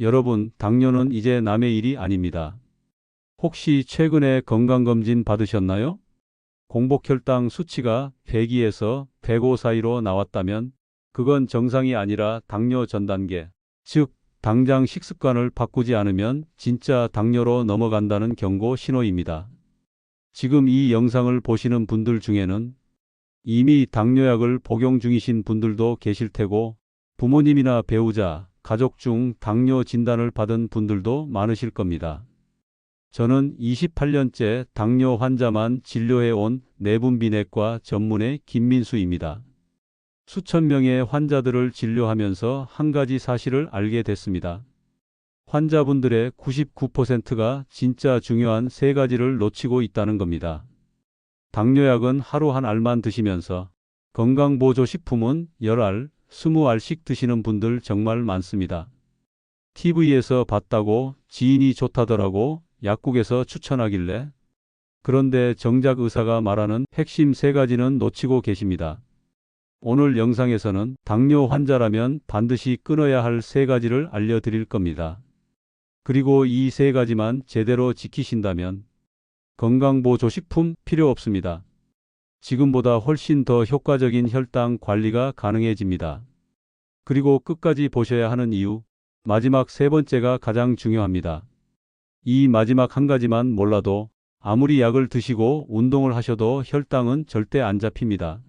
여러분, 당뇨는 이제 남의 일이 아닙니다. 혹시 최근에 건강검진 받으셨나요? 공복혈당 수치가 102에서 105 사이로 나왔다면 그건 정상이 아니라 당뇨 전 단계, 즉 당장 식습관을 바꾸지 않으면 진짜 당뇨로 넘어간다는 경고 신호입니다. 지금 이 영상을 보시는 분들 중에는 이미 당뇨약을 복용 중이신 분들도 계실 테고 부모님이나 배우자, 가족 중 당뇨 진단을 받은 분들도 많으실 겁니다. 저는 28년째 당뇨 환자만 진료해 온 내분비내과 전문의 김민수입니다. 수천 명의 환자들을 진료하면서 한 가지 사실을 알게 됐습니다. 환자분들의 99%가 진짜 중요한 세 가지를 놓치고 있다는 겁니다. 당뇨약은 하루 한 알만 드시면서 건강보조식품은 10알, 20알씩 드시는 분들 정말 많습니다. TV에서 봤다고 지인이 좋다더라고 약국에서 추천하길래 그런데 정작 의사가 말하는 핵심 세 가지는 놓치고 계십니다. 오늘 영상에서는 당뇨 환자라면 반드시 끊어야 할 세 가지를 알려드릴 겁니다. 그리고 이 세 가지만 제대로 지키신다면 건강보조식품 필요 없습니다. 지금보다 훨씬 더 효과적인 혈당 관리가 가능해집니다. 그리고 끝까지 보셔야 하는 이유, 마지막 세 번째가 가장 중요합니다. 이 마지막 한 가지만 몰라도 아무리 약을 드시고 운동을 하셔도 혈당은 절대 안 잡힙니다.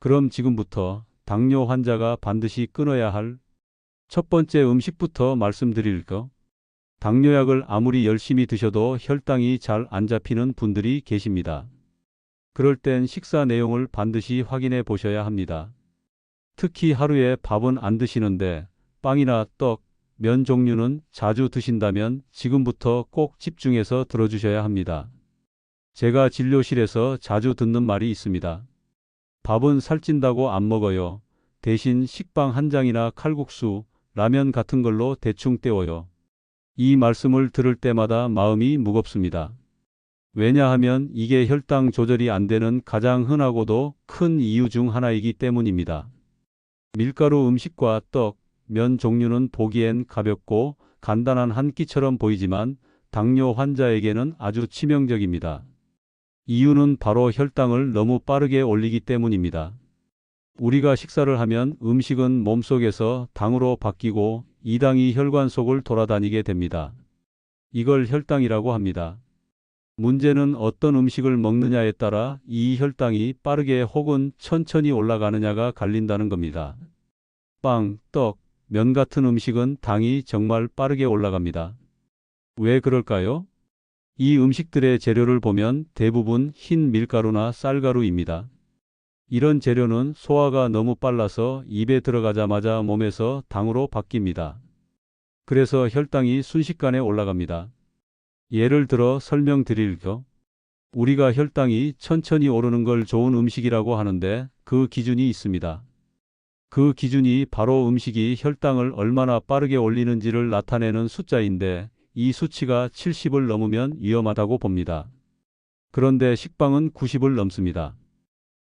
그럼 지금부터 당뇨 환자가 반드시 끊어야 할 첫 번째 음식부터 말씀드릴까? 당뇨약을 아무리 열심히 드셔도 혈당이 잘 안 잡히는 분들이 계십니다. 그럴 땐 식사 내용을 반드시 확인해 보셔야 합니다. 특히 하루에 밥은 안 드시는데 빵이나 떡, 면 종류는 자주 드신다면 지금부터 꼭 집중해서 들어주셔야 합니다. 제가 진료실에서 자주 듣는 말이 있습니다. 밥은 살찐다고 안 먹어요. 대신 식빵 한 장이나 칼국수, 라면 같은 걸로 대충 때워요. 이 말씀을 들을 때마다 마음이 무겁습니다. 왜냐하면 이게 혈당 조절이 안 되는 가장 흔하고도 큰 이유 중 하나이기 때문입니다. 밀가루 음식과 떡, 면 종류는 보기엔 가볍고 간단한 한 끼처럼 보이지만 당뇨 환자에게는 아주 치명적입니다. 이유는 바로 혈당을 너무 빠르게 올리기 때문입니다. 우리가 식사를 하면 음식은 몸속에서 당으로 바뀌고 이 당이 혈관 속을 돌아다니게 됩니다. 이걸 혈당이라고 합니다. 문제는 어떤 음식을 먹느냐에 따라 이 혈당이 빠르게 혹은 천천히 올라가느냐가 갈린다는 겁니다. 빵, 떡, 면 같은 음식은 당이 정말 빠르게 올라갑니다. 왜 그럴까요? 이 음식들의 재료를 보면 대부분 흰 밀가루나 쌀가루입니다. 이런 재료는 소화가 너무 빨라서 입에 들어가자마자 몸에서 당으로 바뀝니다. 그래서 혈당이 순식간에 올라갑니다. 예를 들어 설명드릴게요. 우리가 혈당이 천천히 오르는 걸 좋은 음식이라고 하는데 그 기준이 있습니다. 그 기준이 바로 음식이 혈당을 얼마나 빠르게 올리는지를 나타내는 숫자인데 이 수치가 70을 넘으면 위험하다고 봅니다. 그런데 식빵은 90을 넘습니다.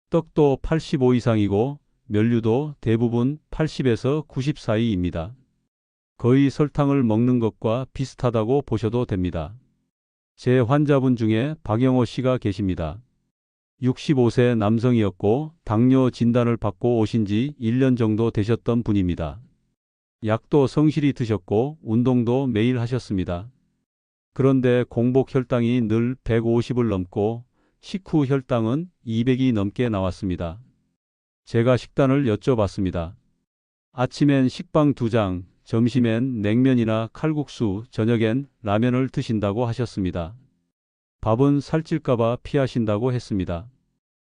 떡도 85 이상이고 면류도 대부분 80에서 90 사이입니다. 거의 설탕을 먹는 것과 비슷하다고 보셔도 됩니다. 제 환자분 중에 박영호 씨가 계십니다. 65세 남성이었고 당뇨 진단을 받고 오신 지 1년 정도 되셨던 분입니다. 약도 성실히 드셨고 운동도 매일 하셨습니다. 그런데 공복 혈당이 늘 150을 넘고 식후 혈당은 200이 넘게 나왔습니다. 제가 식단을 여쭤봤습니다. 아침엔 식빵 2장, 점심엔 냉면이나 칼국수, 저녁엔 라면을 드신다고 하셨습니다. 밥은 살찔까봐 피하신다고 했습니다.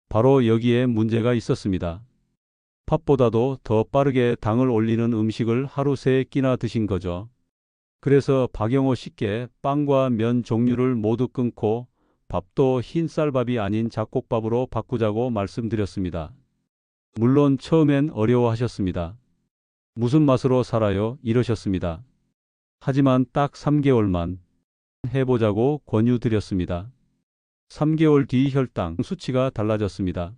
바로 여기에 문제가 있었습니다. 팥보다도 더 빠르게 당을 올리는 음식을 하루 세 끼나 드신 거죠. 그래서 박영호 씨께 빵과 면 종류를 모두 끊고 밥도 흰 쌀밥이 아닌 잡곡밥으로 바꾸자고 말씀드렸습니다. 물론 처음엔 어려워하셨습니다. 무슨 맛으로 살아요? 이러셨습니다. 하지만 딱 3개월만 해보자고 권유드렸습니다. 3개월 뒤 혈당 수치가 달라졌습니다.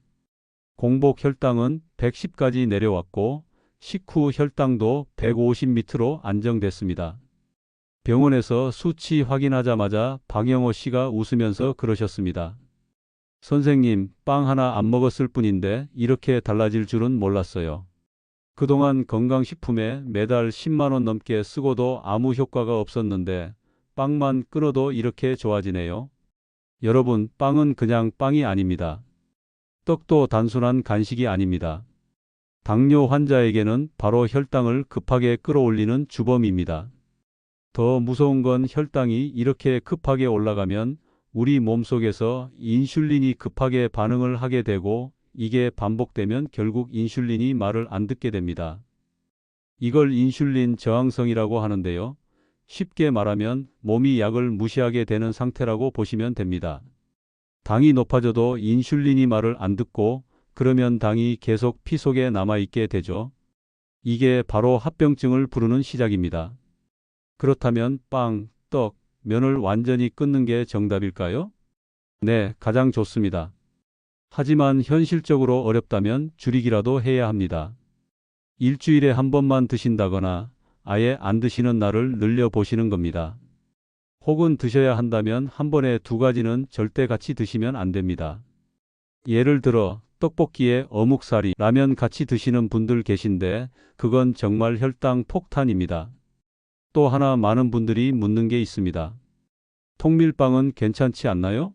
공복 혈당은 110까지 내려왔고 식후 혈당도 150m로 안정됐습니다. 병원에서 수치 확인하자마자 방영호 씨가 웃으면서 그러셨습니다. 선생님, 빵 하나 안 먹었을 뿐인데 이렇게 달라질 줄은 몰랐어요. 그동안 건강식품에 매달 10만원 넘게 쓰고도 아무 효과가 없었는데 빵만 끊어도 이렇게 좋아지네요. 여러분, 빵은 그냥 빵이 아닙니다. 떡도 단순한 간식이 아닙니다. 당뇨 환자에게는 바로 혈당을 급하게 끌어올리는 주범입니다. 더 무서운 건 혈당이 이렇게 급하게 올라가면 우리 몸속에서 인슐린이 급하게 반응을 하게 되고 이게 반복되면 결국 인슐린이 말을 안 듣게 됩니다. 이걸 인슐린 저항성이라고 하는데요. 쉽게 말하면 몸이 약을 무시하게 되는 상태라고 보시면 됩니다. 당이 높아져도 인슐린이 말을 안 듣고 그러면 당이 계속 피 속에 남아있게 되죠. 이게 바로 합병증을 부르는 시작입니다. 그렇다면 빵, 떡, 면을 완전히 끊는 게 정답일까요? 네, 가장 좋습니다. 하지만 현실적으로 어렵다면 줄이기라도 해야 합니다. 일주일에 한 번만 드신다거나 아예 안 드시는 날을 늘려보시는 겁니다. 혹은 드셔야 한다면 한 번에 두 가지는 절대 같이 드시면 안 됩니다. 예를 들어 떡볶이에 어묵사리, 라면 같이 드시는 분들 계신데 그건 정말 혈당 폭탄입니다. 또 하나 많은 분들이 묻는 게 있습니다. 통밀빵은 괜찮지 않나요?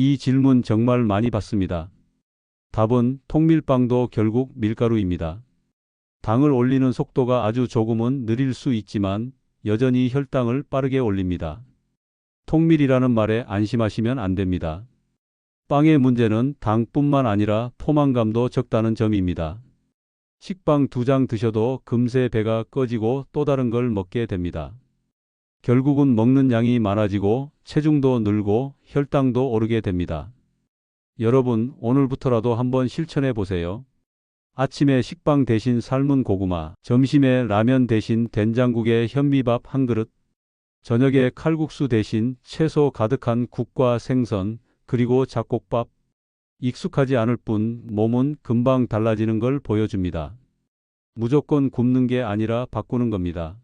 이 질문 정말 많이 받습니다. 답은 통밀빵도 결국 밀가루입니다. 당을 올리는 속도가 아주 조금은 느릴 수 있지만 여전히 혈당을 빠르게 올립니다. 통밀이라는 말에 안심하시면 안 됩니다. 빵의 문제는 당뿐만 아니라 포만감도 적다는 점입니다. 식빵 두 장 드셔도 금세 배가 꺼지고 또 다른 걸 먹게 됩니다. 결국은 먹는 양이 많아지고 체중도 늘고 혈당도 오르게 됩니다. 여러분, 오늘부터라도 한번 실천해 보세요. 아침에 식빵 대신 삶은 고구마, 점심에 라면 대신 된장국에 현미밥 한 그릇, 저녁에 칼국수 대신 채소 가득한 국과 생선, 그리고 잡곡밥. 익숙하지 않을 뿐 몸은 금방 달라지는 걸 보여줍니다. 무조건 굶는 게 아니라 바꾸는 겁니다.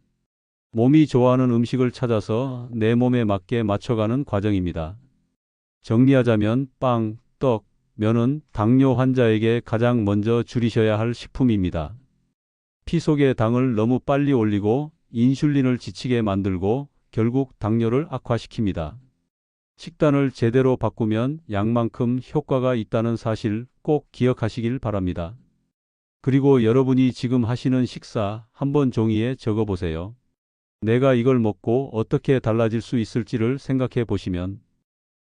몸이 좋아하는 음식을 찾아서 내 몸에 맞게 맞춰가는 과정입니다. 정리하자면 빵, 떡, 면은 당뇨 환자에게 가장 먼저 줄이셔야 할 식품입니다. 피 속의 당을 너무 빨리 올리고 인슐린을 지치게 만들고 결국 당뇨를 악화시킵니다. 식단을 제대로 바꾸면 양만큼 효과가 있다는 사실 꼭 기억하시길 바랍니다. 그리고 여러분이 지금 하시는 식사 한번 종이에 적어 보세요. 내가 이걸 먹고 어떻게 달라질 수 있을지를 생각해 보시면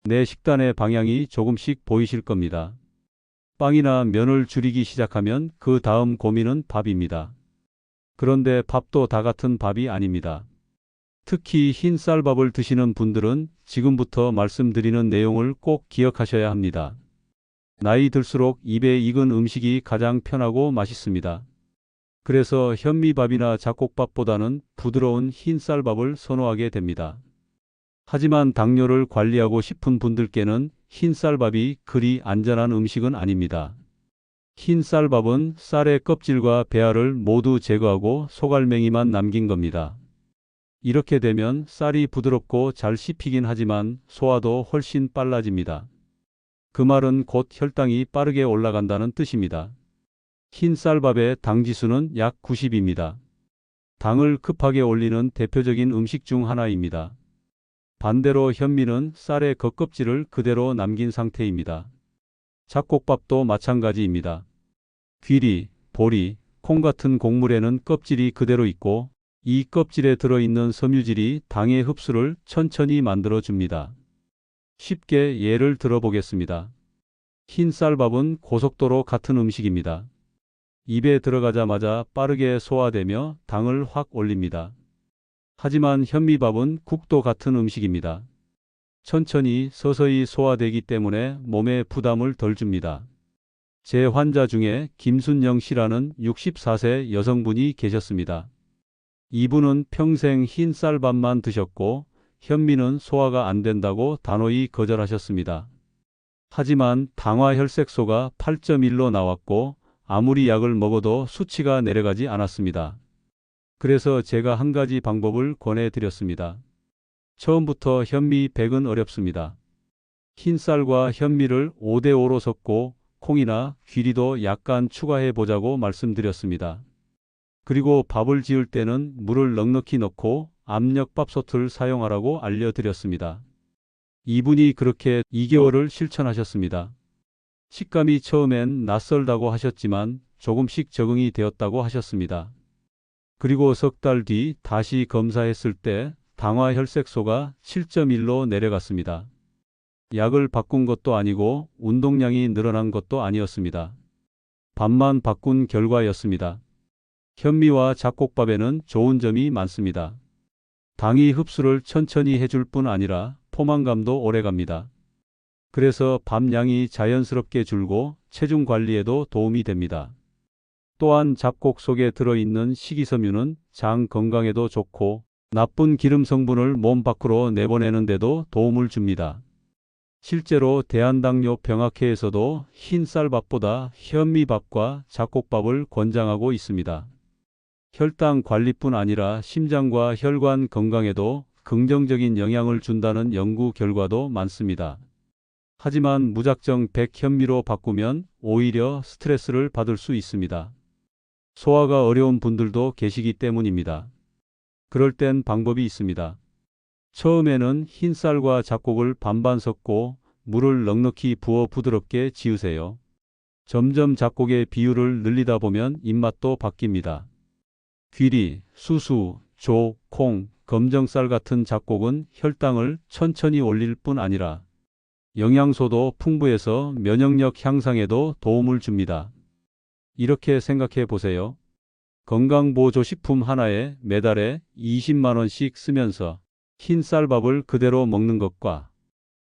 내 식단의 방향이 조금씩 보이실 겁니다. 빵이나 면을 줄이기 시작하면 그 다음 고민은 밥입니다. 그런데 밥도 다 같은 밥이 아닙니다. 특히 흰 쌀밥을 드시는 분들은 지금부터 말씀드리는 내용을 꼭 기억하셔야 합니다. 나이 들수록 입에 익은 음식이 가장 편하고 맛있습니다. 그래서 현미밥이나 잡곡밥보다는 부드러운 흰 쌀밥을 선호하게 됩니다. 하지만 당뇨를 관리하고 싶은 분들께는 흰 쌀밥이 그리 안전한 음식은 아닙니다. 흰 쌀밥은 쌀의 껍질과 배알을 모두 제거하고 소갈맹이만 남긴 겁니다. 이렇게 되면 쌀이 부드럽고 잘 씹히긴 하지만 소화도 훨씬 빨라집니다. 그 말은 곧 혈당이 빠르게 올라간다는 뜻입니다. 흰 쌀밥의 당 지수는 약 90입니다. 당을 급하게 올리는 대표적인 음식 중 하나입니다. 반대로 현미는 쌀의 겉껍질을 그대로 남긴 상태입니다. 잡곡밥도 마찬가지입니다. 귀리, 보리, 콩 같은 곡물에는 껍질이 그대로 있고 이 껍질에 들어있는 섬유질이 당의 흡수를 천천히 만들어 줍니다. 쉽게 예를 들어보겠습니다. 흰 쌀밥은 고속도로 같은 음식입니다. 입에 들어가자마자 빠르게 소화되며 당을 확 올립니다. 하지만 현미밥은 국도 같은 음식입니다. 천천히 서서히 소화되기 때문에 몸에 부담을 덜 줍니다. 제 환자 중에 김순영 씨라는 64세 여성분이 계셨습니다. 이분은 평생 흰 쌀밥만 드셨고 현미는 소화가 안 된다고 단호히 거절하셨습니다. 하지만 당화혈색소가 8.1로 나왔고 아무리 약을 먹어도 수치가 내려가지 않았습니다. 그래서 제가 한 가지 방법을 권해드렸습니다. 처음부터 현미 100은 어렵습니다. 흰쌀과 현미를 5대5로 섞고 콩이나 귀리도 약간 추가해 보자고 말씀드렸습니다. 그리고 밥을 지을 때는 물을 넉넉히 넣고 압력밥솥을 사용하라고 알려드렸습니다. 이분이 그렇게 2개월을 실천하셨습니다. 식감이 처음엔 낯설다고 하셨지만 조금씩 적응이 되었다고 하셨습니다. 그리고 석 달 뒤 다시 검사했을 때 당화 혈색소가 7.1로 내려갔습니다. 약을 바꾼 것도 아니고 운동량이 늘어난 것도 아니었습니다. 밥만 바꾼 결과였습니다. 현미와 잡곡밥에는 좋은 점이 많습니다. 당이 흡수를 천천히 해줄 뿐 아니라 포만감도 오래 갑니다. 그래서 밥 양이 자연스럽게 줄고 체중 관리에도 도움이 됩니다. 또한 잡곡 속에 들어있는 식이섬유는 장 건강에도 좋고 나쁜 기름 성분을 몸 밖으로 내보내는 데도 도움을 줍니다. 실제로 대한당뇨 병학회에서도 흰쌀밥보다 현미밥과 잡곡밥을 권장하고 있습니다. 혈당 관리뿐 아니라 심장과 혈관 건강에도 긍정적인 영향을 준다는 연구 결과도 많습니다. 하지만 무작정 백현미로 바꾸면 오히려 스트레스를 받을 수 있습니다. 소화가 어려운 분들도 계시기 때문입니다. 그럴 땐 방법이 있습니다. 처음에는 흰쌀과 잡곡을 반반 섞고 물을 넉넉히 부어 부드럽게 지으세요. 점점 잡곡의 비율을 늘리다 보면 입맛도 바뀝니다. 귀리, 수수, 조, 콩, 검정쌀 같은 잡곡은 혈당을 천천히 올릴 뿐 아니라 영양소도 풍부해서 면역력 향상에도 도움을 줍니다. 이렇게 생각해 보세요. 건강보조식품 하나에 매달에 20만원씩 쓰면서 흰 쌀밥을 그대로 먹는 것과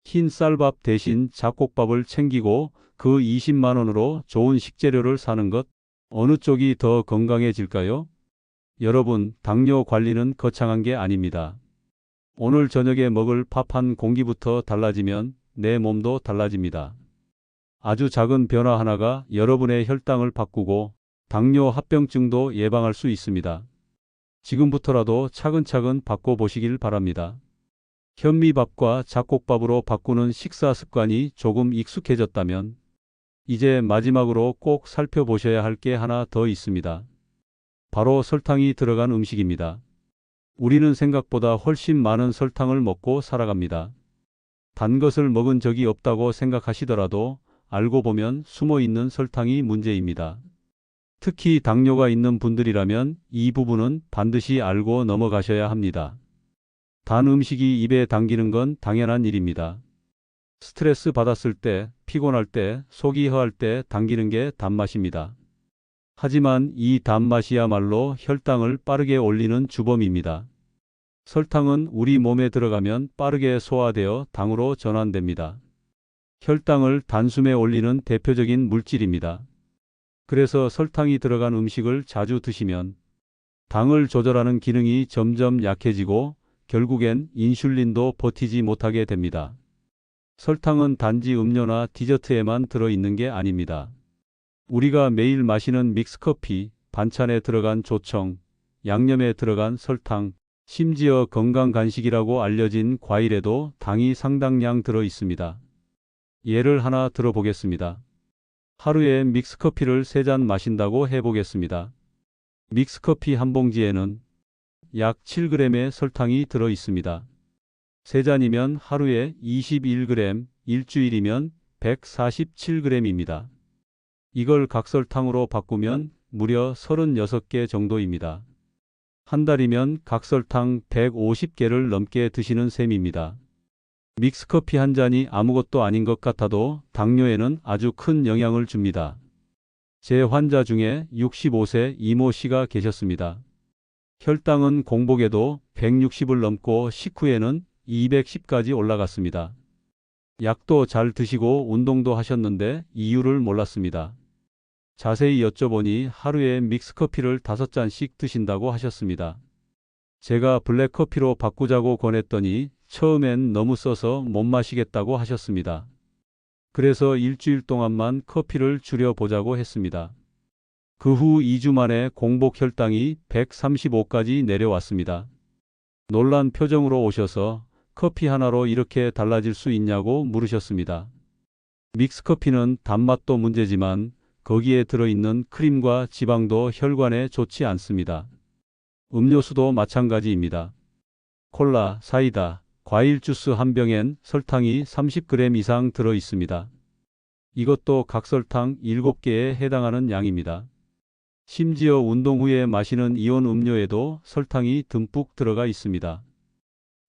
흰 쌀밥 대신 잡곡밥을 챙기고 그 20만원으로 좋은 식재료를 사는 것 어느 쪽이 더 건강해질까요? 여러분, 당뇨 관리는 거창한 게 아닙니다. 오늘 저녁에 먹을 밥 한 공기부터 달라지면 내 몸도 달라집니다. 아주 작은 변화 하나가 여러분의 혈당을 바꾸고 당뇨 합병증도 예방할 수 있습니다. 지금부터라도 차근차근 바꿔보시길 바랍니다. 현미밥과 잡곡밥으로 바꾸는 식사 습관이 조금 익숙해졌다면 이제 마지막으로 꼭 살펴보셔야 할 게 하나 더 있습니다. 바로 설탕이 들어간 음식입니다. 우리는 생각보다 훨씬 많은 설탕을 먹고 살아갑니다. 단 것을 먹은 적이 없다고 생각하시더라도 알고 보면 숨어 있는 설탕이 문제입니다. 특히 당뇨가 있는 분들이라면 이 부분은 반드시 알고 넘어가셔야 합니다. 단 음식이 입에 당기는 건 당연한 일입니다. 스트레스 받았을 때, 피곤할 때, 속이 허할 때 당기는 게 단맛입니다. 하지만 이 단맛이야말로 혈당을 빠르게 올리는 주범입니다. 설탕은 우리 몸에 들어가면 빠르게 소화되어 당으로 전환됩니다. 혈당을 단숨에 올리는 대표적인 물질입니다. 그래서 설탕이 들어간 음식을 자주 드시면 당을 조절하는 기능이 점점 약해지고 결국엔 인슐린도 버티지 못하게 됩니다. 설탕은 단지 음료나 디저트에만 들어있는 게 아닙니다. 우리가 매일 마시는 믹스커피, 반찬에 들어간 조청, 양념에 들어간 설탕, 심지어 건강 간식이라고 알려진 과일에도 당이 상당량 들어 있습니다. 예를 하나 들어보겠습니다. 하루에 믹스커피를 3잔 마신다고 해보겠습니다. 믹스커피 한 봉지에는 약 7g의 설탕이 들어 있습니다. 3잔이면 하루에 21g, 일주일이면 147g입니다. 이걸 각설탕으로 바꾸면 무려 36개 정도입니다. 한 달이면 각설탕 150개를 넘게 드시는 셈입니다. 믹스커피 한 잔이 아무것도 아닌 것 같아도 당뇨에는 아주 큰 영향을 줍니다. 제 환자 중에 65세 이모 씨가 계셨습니다. 혈당은 공복에도 160을 넘고 식후에는 210까지 올라갔습니다. 약도 잘 드시고 운동도 하셨는데 이유를 몰랐습니다. 자세히 여쭤보니 하루에 믹스커피를 5잔씩 드신다고 하셨습니다. 제가 블랙커피로 바꾸자고 권했더니 처음엔 너무 써서 못 마시겠다고 하셨습니다. 그래서 일주일 동안만 커피를 줄여보자고 했습니다. 그 후 2주 만에 공복 혈당이 135까지 내려왔습니다. 놀란 표정으로 오셔서 커피 하나로 이렇게 달라질 수 있냐고 물으셨습니다. 믹스커피는 단맛도 문제지만 거기에 들어있는 크림과 지방도 혈관에 좋지 않습니다. 음료수도 마찬가지입니다. 콜라, 사이다, 과일 주스 한 병엔 설탕이 30g 이상 들어 있습니다. 이것도 각설탕 7개에 해당하는 양입니다. 심지어 운동 후에 마시는 이온 음료에도 설탕이 듬뿍 들어가 있습니다.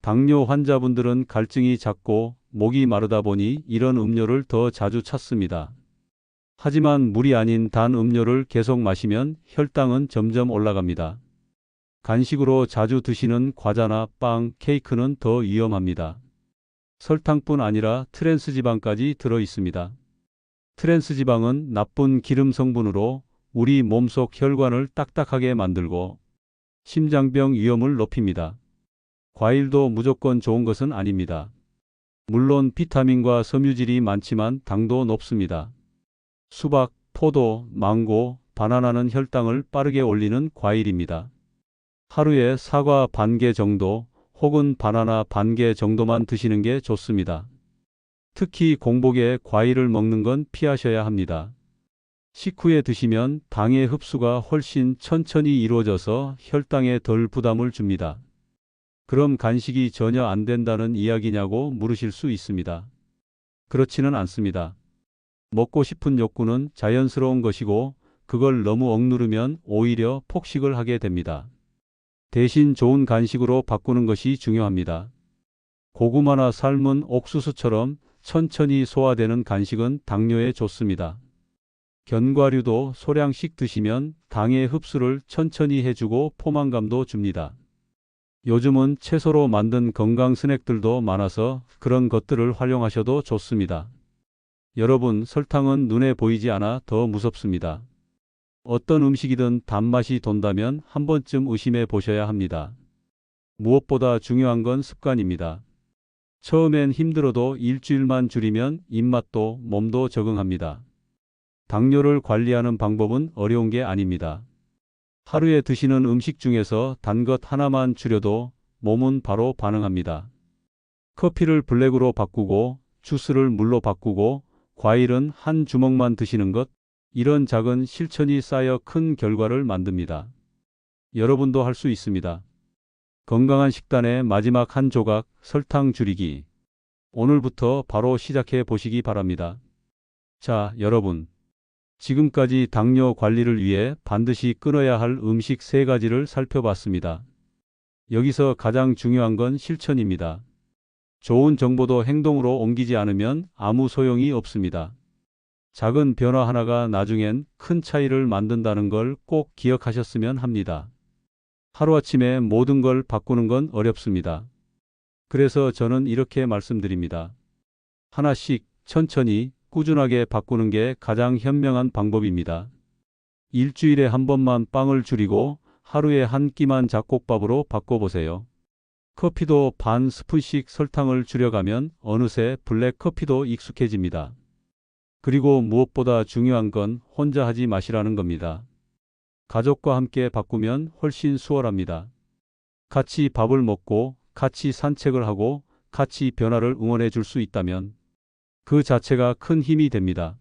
당뇨 환자분들은 갈증이 작고 목이 마르다 보니 이런 음료를 더 자주 찾습니다. 하지만 물이 아닌 단 음료를 계속 마시면 혈당은 점점 올라갑니다. 간식으로 자주 드시는 과자나 빵, 케이크는 더 위험합니다. 설탕뿐 아니라 트랜스 지방까지 들어 있습니다. 트랜스 지방은 나쁜 기름 성분으로 우리 몸속 혈관을 딱딱하게 만들고 심장병 위험을 높입니다. 과일도 무조건 좋은 것은 아닙니다. 물론 비타민과 섬유질이 많지만 당도 높습니다. 수박, 포도, 망고, 바나나는 혈당을 빠르게 올리는 과일입니다. 하루에 사과 반 개 정도 혹은 바나나 반 개 정도만 드시는 게 좋습니다. 특히 공복에 과일을 먹는 건 피하셔야 합니다. 식후에 드시면 당의 흡수가 훨씬 천천히 이루어져서 혈당에 덜 부담을 줍니다. 그럼 간식이 전혀 안 된다는 이야기냐고 물으실 수 있습니다. 그렇지는 않습니다. 먹고 싶은 욕구는 자연스러운 것이고 그걸 너무 억누르면 오히려 폭식을 하게 됩니다. 대신 좋은 간식으로 바꾸는 것이 중요합니다. 고구마나 삶은 옥수수처럼 천천히 소화되는 간식은 당뇨에 좋습니다. 견과류도 소량씩 드시면 당의 흡수를 천천히 해주고 포만감도 줍니다. 요즘은 채소로 만든 건강 스낵들도 많아서 그런 것들을 활용하셔도 좋습니다. 여러분, 설탕은 눈에 보이지 않아 더 무섭습니다. 어떤 음식이든 단맛이 돈다면 한 번쯤 의심해 보셔야 합니다. 무엇보다 중요한 건 습관입니다. 처음엔 힘들어도 일주일만 줄이면 입맛도 몸도 적응합니다. 당뇨를 관리하는 방법은 어려운 게 아닙니다. 하루에 드시는 음식 중에서 단 것 하나만 줄여도 몸은 바로 반응합니다. 커피를 블랙으로 바꾸고 주스를 물로 바꾸고 과일은 한 주먹만 드시는 것, 이런 작은 실천이 쌓여 큰 결과를 만듭니다. 여러분도 할 수 있습니다. 건강한 식단의 마지막 한 조각 설탕 줄이기. 오늘부터 바로 시작해 보시기 바랍니다. 자, 여러분. 지금까지 당뇨 관리를 위해 반드시 끊어야 할 음식 세 가지를 살펴봤습니다. 여기서 가장 중요한 건 실천입니다. 좋은 정보도 행동으로 옮기지 않으면 아무 소용이 없습니다. 작은 변화 하나가 나중엔 큰 차이를 만든다는 걸 꼭 기억하셨으면 합니다. 하루아침에 모든 걸 바꾸는 건 어렵습니다. 그래서 저는 이렇게 말씀드립니다. 하나씩 천천히 꾸준하게 바꾸는 게 가장 현명한 방법입니다. 일주일에 한 번만 빵을 줄이고 하루에 한 끼만 잡곡밥으로 바꿔보세요. 커피도 반 스푼씩 설탕을 줄여가면 어느새 블랙 커피도 익숙해집니다. 그리고 무엇보다 중요한 건 혼자 하지 마시라는 겁니다. 가족과 함께 바꾸면 훨씬 수월합니다. 같이 밥을 먹고 같이 산책을 하고 같이 변화를 응원해 줄 수 있다면 그 자체가 큰 힘이 됩니다.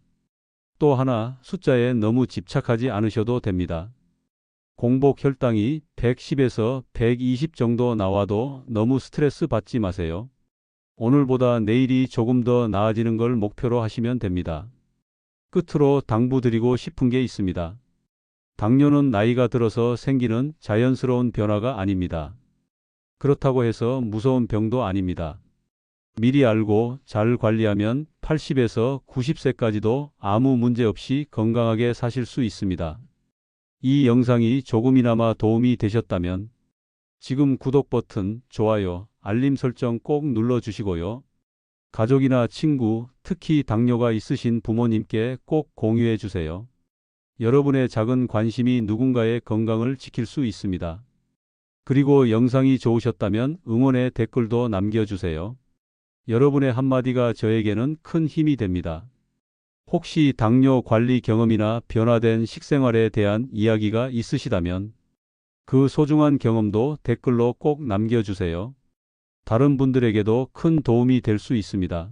또 하나 숫자에 너무 집착하지 않으셔도 됩니다. 공복 혈당이 110에서 120 정도 나와도 너무 스트레스 받지 마세요. 오늘보다 내일이 조금 더 나아지는 걸 목표로 하시면 됩니다. 끝으로 당부드리고 싶은 게 있습니다. 당뇨는 나이가 들어서 생기는 자연스러운 변화가 아닙니다. 그렇다고 해서 무서운 병도 아닙니다. 미리 알고 잘 관리하면 80에서 90세까지도 아무 문제 없이 건강하게 사실 수 있습니다. 이 영상이 조금이나마 도움이 되셨다면 지금 구독 버튼, 좋아요, 알림 설정 꼭 눌러주시고요. 가족이나 친구, 특히 당뇨가 있으신 부모님께 꼭 공유해 주세요. 여러분의 작은 관심이 누군가의 건강을 지킬 수 있습니다. 그리고 영상이 좋으셨다면 응원의 댓글도 남겨주세요. 여러분의 한마디가 저에게는 큰 힘이 됩니다. 혹시 당뇨 관리 경험이나 변화된 식생활에 대한 이야기가 있으시다면 그 소중한 경험도 댓글로 꼭 남겨주세요. 다른 분들에게도 큰 도움이 될 수 있습니다.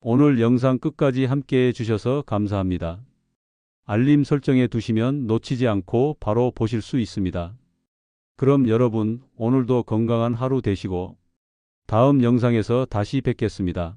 오늘 영상 끝까지 함께 해주셔서 감사합니다. 알림 설정해 두시면 놓치지 않고 바로 보실 수 있습니다. 그럼 여러분 오늘도 건강한 하루 되시고 다음 영상에서 다시 뵙겠습니다.